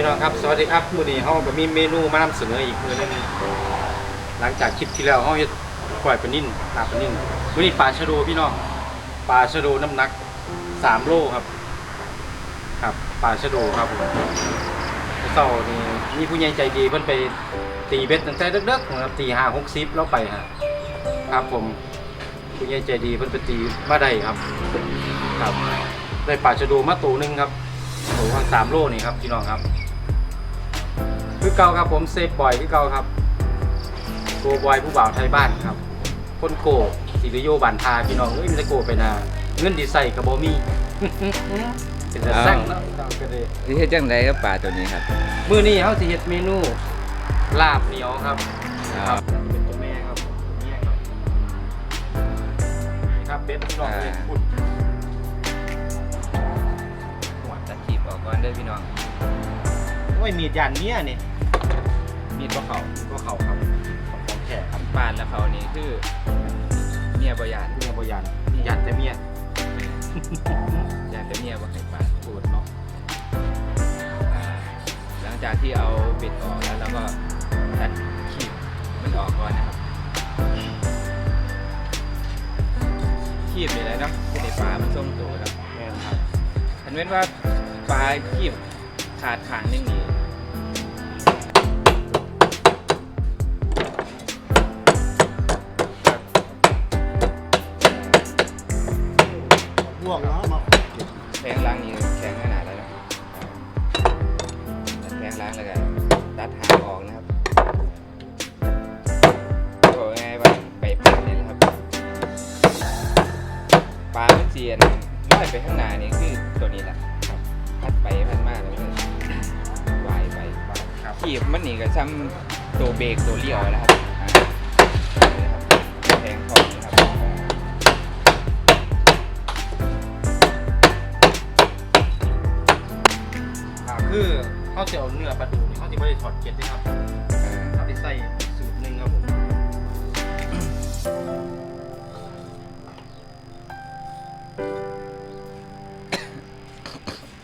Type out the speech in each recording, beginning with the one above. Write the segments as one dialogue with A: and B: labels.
A: พี่น้องครับ สวัสดีครับมื้อนี้เฮาก็มีเมนูมานำเสนออีกมื้อหนึงหลังจากคลิปที่แล้วเฮาเฮ็ดปล่อยปลานิ่นลาปลานิ่นมื้อนี้ปลาชะโดพี่น้องปลาชะโดน้ำหนัก3โลครับ ครับปลาชะโดครับผมเช้านี่มีผู้ใหญ่ใจดีเพิ่นไปตีเบ็ดตั้งแต่เดึกๆนะครับตี5 60แล้วไปฮะครับผมผู้ใหญ่ใจดีเพิ่นไปตีมาได้ครับ ครับได้ปลาชะโดมาตัวหนึงครับโอ้ทั้งสามโลนี่ครับพี่น้องครับ คือเก่าครับผมเซฟบอยคือเก่าครับโกบอยผู้บ่าวไทยบ้านครับ คนโกสิริโยบานทาพี่น้องเอ้ยมันจะโกไปนาเงินดีใส่กับโบมี่เป็นแต่สั่งเนาะพี่น้องก็เลย
B: ที่เฮ็ดจังไดกับปลาตัวนี้ครับ
A: มื้อนี้เฮาสิเฮ็ดเมนูลาบเหนียวครับ
B: ครับ
A: เป็นตัวแม่ครับตัวแม่ครับนี่ครับเป็ดพี่น้องเลย
B: อ่า
A: พูด
B: หัวตะขีบออกก่อนเด้อพี่น้อง
A: โอ้ยมีดยันเนี้ยนี่
B: มีดบ่เข้า
A: ก็เขาครับของของแขกครับ
B: ปานแล้วเขานี่คือเมียบ่ยาน
A: เมียบยันยันแต่เมีย
B: ยานแต่เมียบ่ให้ปาด
A: พูดเนาะ
B: อ่าหลังจากที่เอาเบ็ดออกแล้วเราก็ตัดขีบมันออกก่อนนะครับขีบนี่แหละเนาะคือในปลามันส่งตัวแล้ว
A: แม่นครับ
B: อันเว้นว่าปลาขีบขาดขางหนึงนี่
C: เนื้
B: อปลาดูนี่เขา
A: จะไม่ได้ถอดเกล็ดด้วยครับเขาจะใส่สูตรหนึ่งครับผม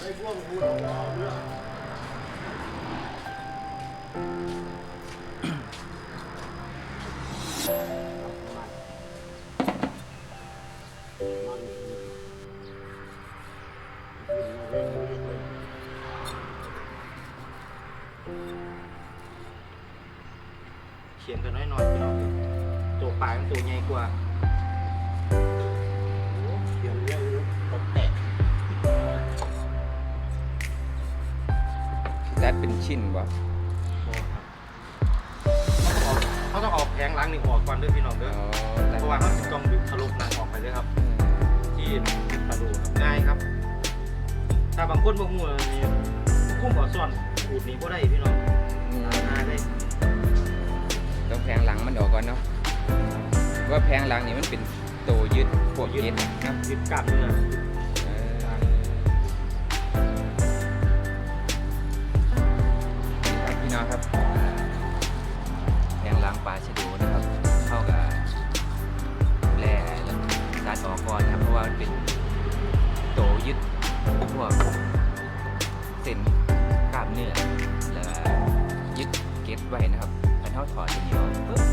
C: ไอ้พวกคุณ เขา
A: ต้
C: อง
B: เอา
A: แผงล้างนี่ออกก่อนด้วยพี่น้องเด้อเพราะว่าเขาต้องดึงทะลุหนังออกไปเลยครับ ที่เป็นปลาดูครับง่ายครับ ถ้าบางคนบางหัวนี่กุ้งบ่อซ่อนขูดนี่ก็ได้พี่น้อง
B: อืม
A: ง่ายได้
B: ต้องแพงหลังมันออกก่อนเนาะว่าแพงหลังนี่มันเป็นตัวยึดพวกยึดนะ
A: ยึดกล้ามเนื้อ
B: เออนี่ครับพี่น้องครับแพงหลัง ปลาชะโดนะครับ เข้ากับแร่แล้วตัดออกก่อนนะครับ เพราะว่ามันเป็นตัวยึดพวกเส้นกล้ามเนื้อแล้วยึดเก็ตไว้นะครับพันเท่าถอดตัวนี้ออกปุ๊
A: บ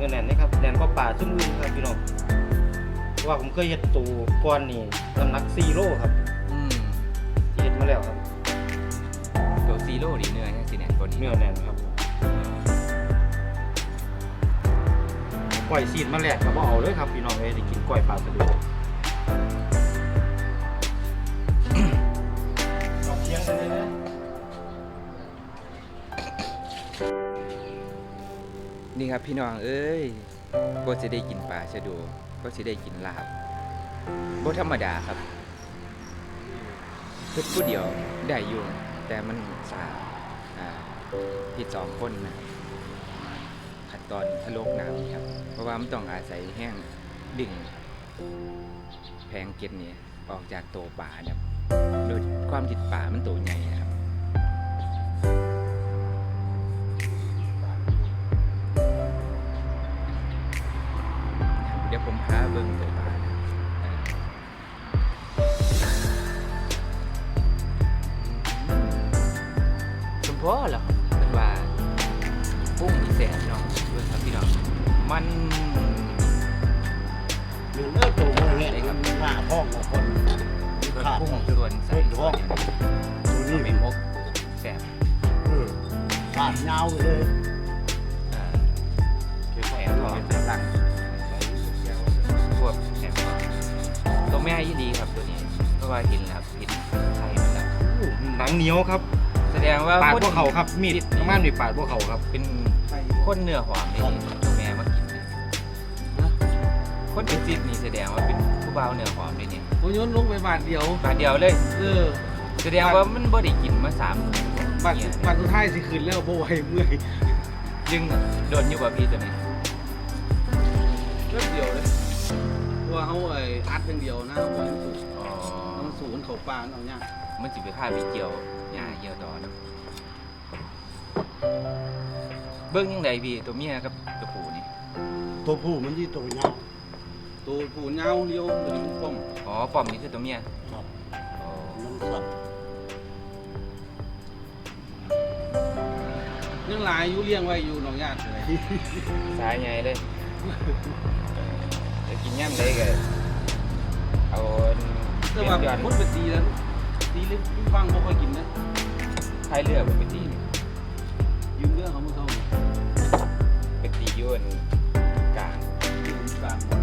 A: นื้อแน่นนะครับแน่นก็ป่าซึ่งอื่นครับพี่น้องเพราะว่าผมเคยเห็ดตูก้อนนี่น้ำหนัก4โลครับ
B: อืม
A: ที่เห็ดมาแล้วครับ
B: ตัวซีโร่ดีเนื้อแค่สีแน่นกว่านี้
A: เนื้อแน่นครับก้อยซีดมาแลกกับว่าเอาเลยครับพี่น้องเลยได้กินก้อยปลาสะดุลองเชียงกันเลยนะ
B: นี่ครับพี่น้องเอ้ยก็จะได้กินปลาชะโดก็จะได้กินลาบบ่ธรรมดาครับเพื่อผู้เดียวได้อยู่แต่มันสาพี่สองคนนะขั้นตอนทะลกน้ำครับ เพราะว่ามันต้องอาศัยแห้งดึงแพงเก็ดนี่ออกจากโตป่านะครับโดยความติดป่ามันตัวใหญ่ ตัวแม่ยี่
C: ดี
B: ครับตัวนี้เพราะว่าเห็นแล้วเห็นไข่มันแล้ว
A: หนังเหนียวครับ
B: แสดงว่า
A: ปาด
B: คน
A: พวกเขาครับมีดประมาณมีปาดพวกเขาครับ
B: เป็นคนเนื้อหอมนี่ตัวแม่มากินนี่คนเป็นจิตนี่แสดงว่าเป็นผู้บ่าวเนื้อหอมเลยเนี่ย
D: ผมโยนลงไปบาทเดียว
B: บาทเดียวเลย
D: เออ
B: แสดงว่ามันบ่ได้กินมาสามมื้อบา
D: ท
B: เนี่ย
D: บาทสุดท้ายสิคืนแล้วโบไหวเมื่อย
B: จึงโดนอยู่บ่พี่ตัวนี้
D: เพราะว่าเขาไอ้อัดอย่างเดียวนะเอาไว้สูง
B: อ๋อ
D: ต้องสูงเขาปลาเอาเนี่ย
B: มันสิไปฆ่าไปเกี่ยวหญ้าเกี่ยวต่อเนาะเบิ่งยังไงพี่ตัวเมียกับตัวผู้นี่
C: ตัวผู้มันที่ตัวยาว
D: ตัวผูเงาเลี้ยวตัวนี้มันป้อม
B: อ๋อป้อมนี่คือตัวเมีย
C: ครับ
B: อ๋อ
C: มันสับ
D: ยังหลายอยู่เลี้ยงไว้อยู่หนองญาติเลย
B: สายใหญ่เลยจะ กินย่ำได้ก็เอา
D: แต่ว่า
B: เดือน
D: คนไปตีแล้วตีเล่นฟังบ่ค่อยกินนะ
B: ท้ายเรือบ่ไปตี
D: ยืมเรื่องขาเมื่อเขา
B: ไปตีอยุ่นกลาง
D: ยืมกลางบ่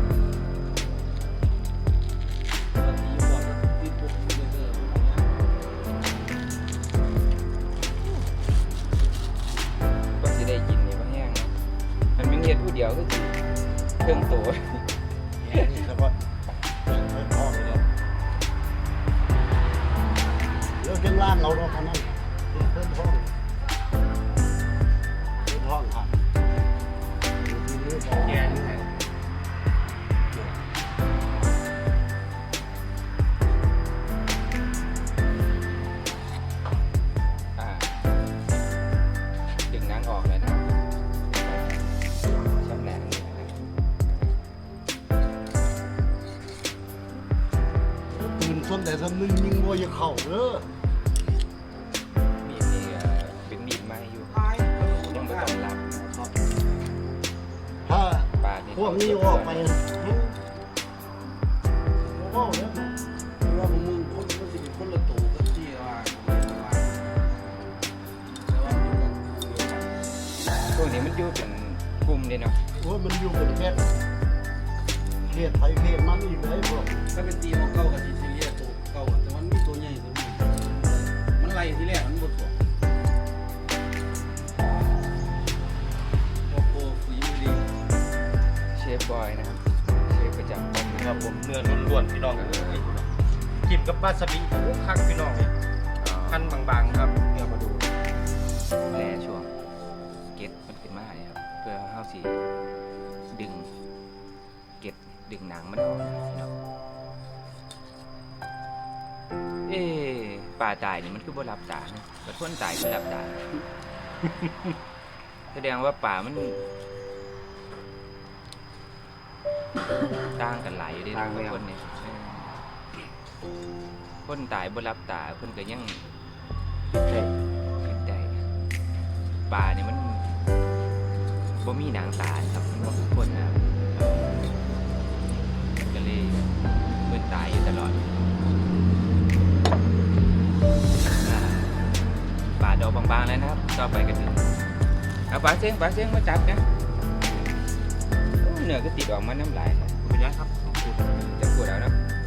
D: แล้วตีพวกตีพวกเรื่อยๆเอาเนี่ย
B: ก็สิได้กินนี่ว่าแห้งเนาะมันเป็นเฮ็ดผู้เดียวก็สิเครื่องโต
C: นี่ แล้ว่าไม่พอเลยเลิกขึ้นล่างเราเราคันนั้น วัวอย่าเข่าเด้อ
B: มีดนี่ก็เป็นมีดไม้อยู่
D: ตาย
B: ยังไม่ต้องรับ
C: ถ้า
B: ปลานี่
C: พวกนี้ออกไปโอ้โหเนี่ย
D: ว่าผมมึงคนมันสิเป็นคนละตัวกับที่ว่าไม่ทำลายแต่ว่ามันก็เดียวกัน
B: พวกนี้มันอยู่เป็นกลุ่มเลยเนาะ
C: ว่ามันอยู่เป็นแค่เขตไทยเขตมันอีกเลยพวก
D: ถ้าเป็นตีของเก่ากับที ที่แรกมันบดตัวโอ้โหฝีมือดี
B: เชฟบอยนะครับ เชฟประจำป้อม
A: ครับผมเนื้อล้วนๆพี่น้องเอ้ยกินกับปลาสบิโอ้คักพี่น้องเลย
B: อ๋อ
A: พันบางๆครับเนื้อมาดู
B: แลช่วงเก็ตมันขึ้นมาเนี่ยครับ เพื่อเข้าสีดึงดึงหนังมันออกนะพี่น้อง เอ๊ะป่าตายนี่มันคือบ่รับตานะแต่คนตายคือรับตาแสดงว่าป่ามันต่างกันหลายอยู่เด้
A: ต่างเลย
B: คนเนี่ยเออคนตายบ่รับตาเพิ่นก็ยังคิดได้ป่านี่มันบ่มีหนังตาครับมันบ่คือคนนะครับก็เลยเพิ่นตายอยู่ตลอด ดอกบางๆแล้วนะครับ ต่อไปก็ถึงเอาปลาเสียงปลาเสียงมาจับนะโอ้เนื้อก็ติดออกมาน้ำลายครับ
A: เป็นยังครับขูด
B: จะพูดแล้วนะ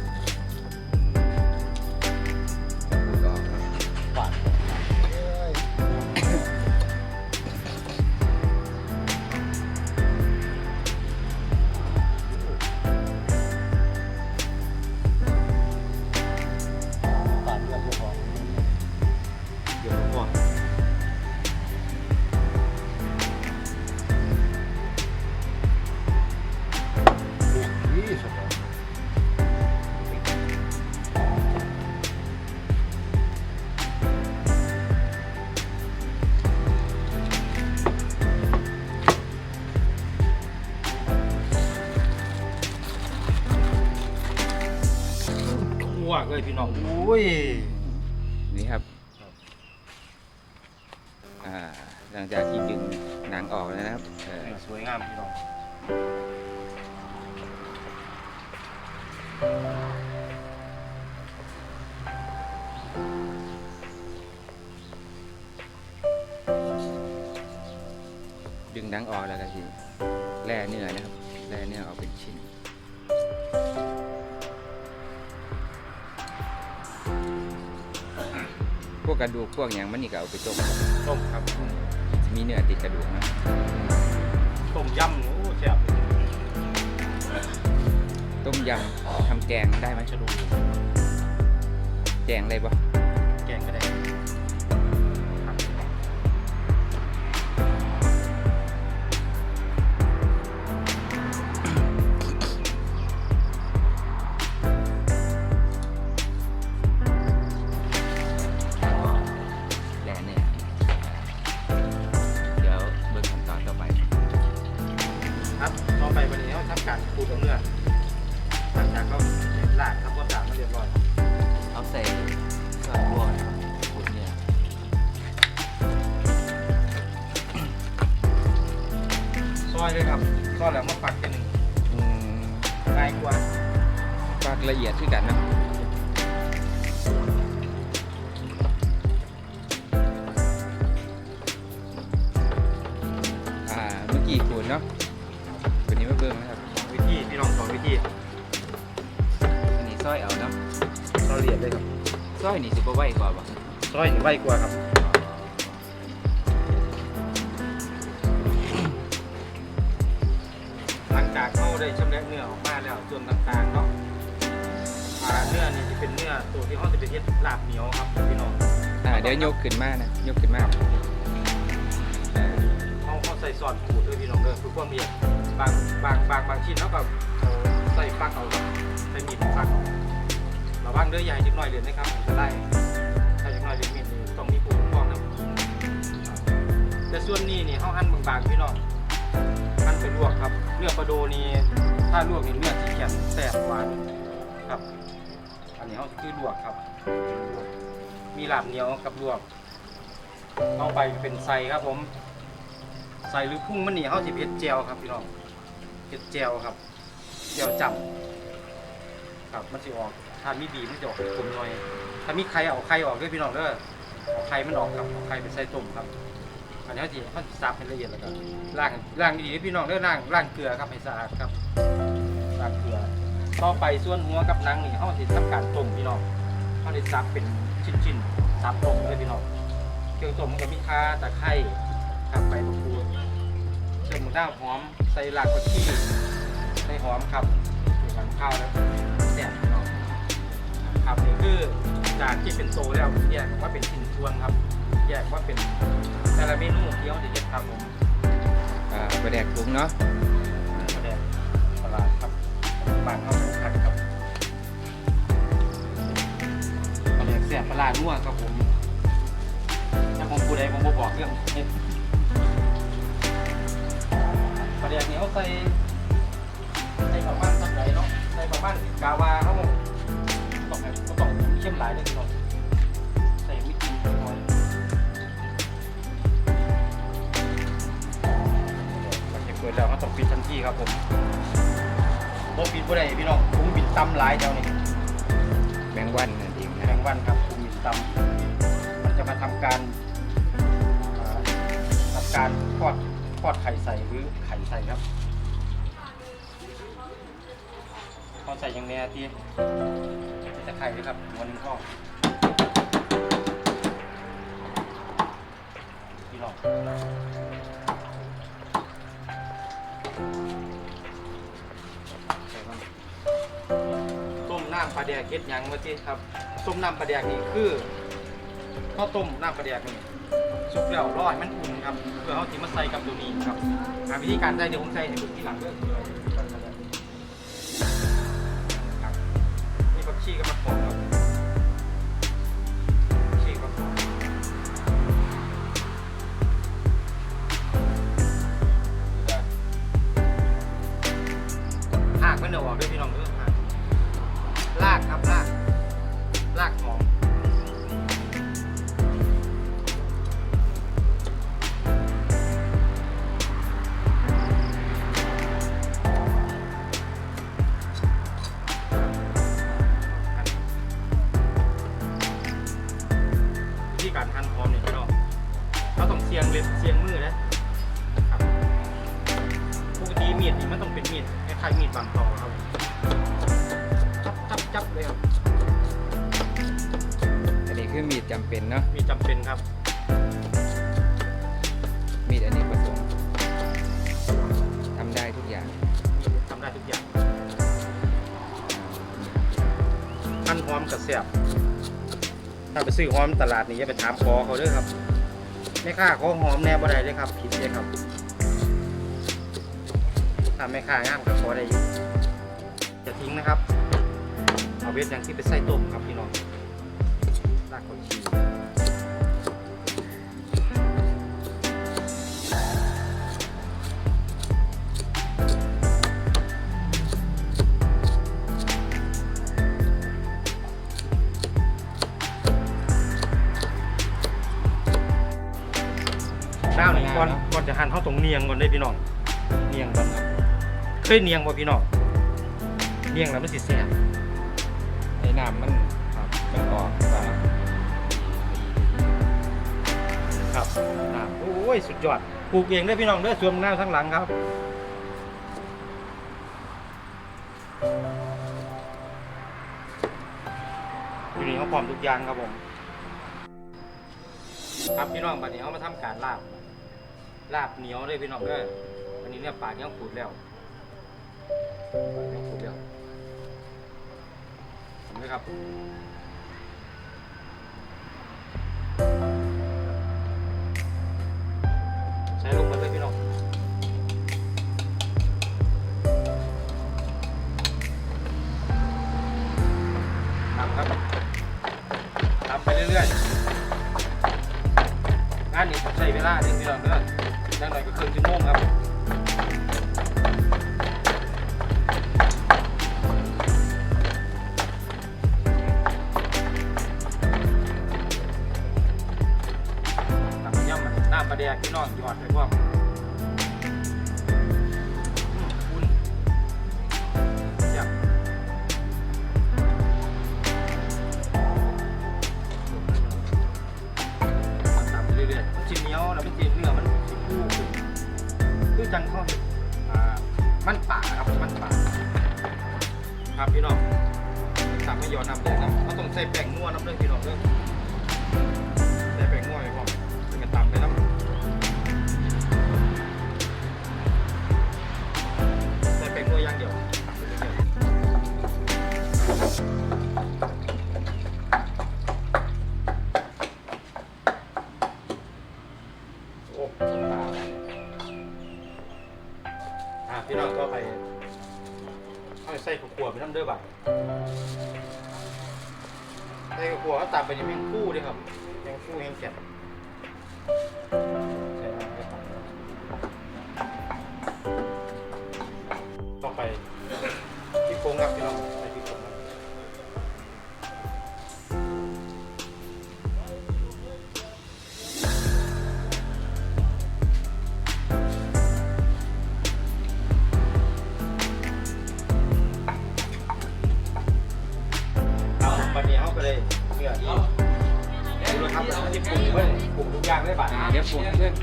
B: จะ อ้
A: วกเลยพี่น้องโอ้ย
B: นี่ครับอ่าหลังจากที่ดึงหนังออกแล้วนะครับเออ
A: สวยงามพี่น้อง
B: ดึง กกระดูกพวกอย่างมันนี่ก็เอาไปต้มครับ
A: ต้มครับ
B: มีเนื้อติดกระดูกนะ
A: ต้มยำโอ้แซ่บ
B: ต้มยำทำแกงได้ไหม
A: ชะดู
B: แกงได้ปะ ละ
A: เอีย
B: ดที่กันนะอ่าเมื่อกี้ขูดเนาะตัวนี้มาเบิ่งนะครับ
A: สองวิธีพี่น้องสองวิธี
B: อันนี้ซอยเอาเนาะ
A: ซอยละเอียดเลยครับ
B: ซอยนี่สิบ่ไหวกว่าบ่
A: ซอยนี่ไวกว่าครับหลังจากเขาได้ชำแหละเนื้อออกมาแล้วส่วนต่างๆเนาะ อ่าเนื้อนี่จะเป็นเนื้อตัวที่เขาจะเป็นเฮ็ดลาบเหนียวครับพี่น้อง
B: อ่าเดี๋ยวยกขึ้นมานะยกขึ้นมาอ่า
A: เขาเขาใส่ซอสขูดด้วยพี่น้องเด้อคือความละเอียดบางบางบางบางชิ้นเขาก็เอาใส่ฟักเอาครับใส่มีดฟักเอาระวังเด้ออย่าให้เด็กน้อยเรียนนะครับจะได้ถ้าเด็กน้อยเรียนมีดนี่ต้องมีผู้ปกครองนะแต่ส่วนนี้นี่เขาหั่นบางๆพี่น้องหั่นไปลวกครับเนื้อปลาโดนี่ถ้าลวกนี่เนื้อที่แข็งแซ่บหวานครับอั นนี้เขาคือลวกครับ มีลาบเหนียวกับลวกเอาไปเป็นไซครับผมไซหรือพุ่งมันนี่เขาจะเผ็ดเจียวครับพี่น้องเผ็ดเจียวครับเจียวจับครับมันจะออกถ้ามีบีมันจะออกขมหน่อย ถ้ามีไข่เอาไข่ออกด้วยพี่น้องเด้อเอาไข่มันออกครับเอาไข่เป็นไส้ต้มครับอันนี้เขาจะเขาจะซับให้ละเอียดแล้วก็ล้างล้างดีๆพี่น้องเด้อล้างล้างเกลือครับให้สะอาดครับ ต่อไปส่วนหัวกับหนังนี่เขาจะทำการต้มพี่น้องเขาจะซับเป็นชิ้นๆซับต้มเลยพี่น้องเครื่องต้มมันก็มีข่าตะไคร้ครับใบมะกรูดเติมหมูด้าวหอมใส่หลักกะทิใส่หอมครับใส่หลังข้าวแล้วแซ่บพี่น้องครับนี่คือจากที่เป็นโตแล้วแยกว่าเป็นชิ้นส่วนครับ แยกว่าเป็นแต่ละเมนูที่เขาจะเย็ดครับผม
B: อ่าประแดกปรุงเนาะ
A: กระแดกปลาร้าครับบ้านเขา ปลาแดกแซ่บปลาร้านัวครับผมถ้าผมผู้ใดผมบ่บอกเรื่องประเดี๋ยวนี้เขาใส่ใส่ประมา จะไข่ด้วยครับหัวหนึงข้อพี่น้องใส่บ้างต้มน้ำปลาแดกเฮ็ดหยังมาที่ครับต้มน้ำปลาแดกนี่คือข้าวต้มน้ำปลาแดกนี่สุกแล้วร้อยมันอุ่นครับเพื่อเขาที่มาใส่กับตัวนี้ครับหาวิธีการใส่เดี๋ยวผมใส่ให้ดูที่หลังเด้อ นี่ผักชีกับมะกอกครับ
B: ไป
A: ซื้อหอมตลาดนี่อย่าไปถามคอเขาเด้อครับแม่ค้าเขาหอมแน่บ่ได้เลยครับผิดเลยครับถ้าแม่ค้างามกับขอได้อยู่จะทิ้งนะครับ เอาเวทอย่างที่ไปใส่ต้มครับพี่น้องรากผักชี เนียงก่อนได้พี่น้องเนียงก่อนครับเคยเนียงบ่พี่น้องเนียงแล้วมันสิแซ่บ
B: ไอ้น้ำมันมันออกว่า
A: ครับน้ำโอ้ยสุดยอดปลูกเองได้พี่น้องเด้อสวนน้ำทั้งหลังครับอยู่นี่เขาพร้อมทุกอย่างครับผม ครับพี่น้องบัดนี้เขามาทำการลาบ ลาบเหนียวเลยพี่น้องเด้ออันนี้เนี่ยปลาเนี้ยขูดแล้วเนี้ยขูดแล้วเห็นไหมครับ กพี่น้องหยอดไปพร้อม บันนี้เขาไปเลยเหนื่อที่ดูนะครับที่ปลุกเพื่อนปลุกทุกอย่างได้ป่ะ
B: เดี๋ยวป
D: ลุก
A: เพื่อน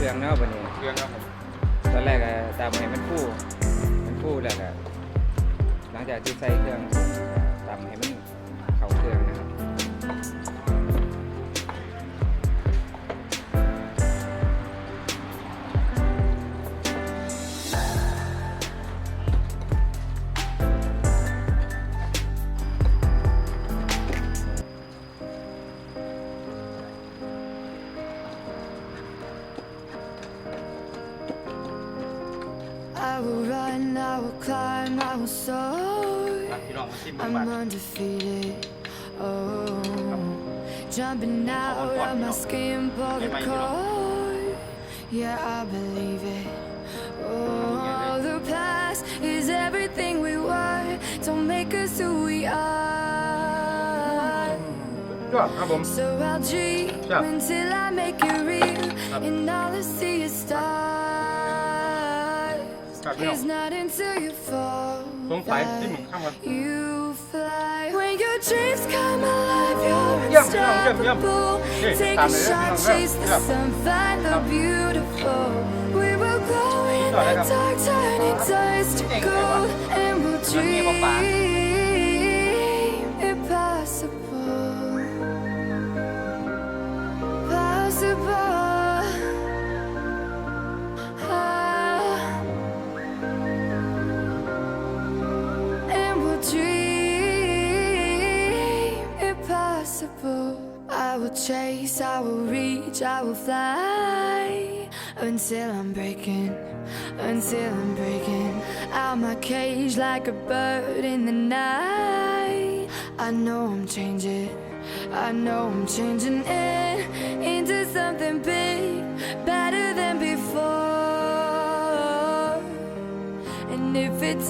A: เข้า
B: เครื่องเนาะบัดนี้
A: เครื่องครับผม
B: ตอนแรกอะตำให้มันฟูมันฟูแล้วก็หลังจากที่ใส่เครื่องปรุงก็ตำให้มัน
E: climb, I will soar.
A: รักพี่น้องมาชิมเมือง
E: I'm
A: บัตร
E: undefeated. Oh, jumping out of my skin, pull the cord. Yeah, I believe it. Oh, the past is everything we were. Don't make us who we are.
A: ยอดครับผม
E: So I'll dream
A: Yeah.
E: until I make it real, and all I see is stars. It's not until you fall. You fly when your dreams come alive. You're unstoppable. Take a shot, chase the sun, find the beautiful. We will
A: go
E: dark, turning dust to and we'll dream. I will fly until I'm breaking, until I'm breaking out my cage like a bird in the night. I know I'm changing, I know I'm changing it into something big, better than before. And if it's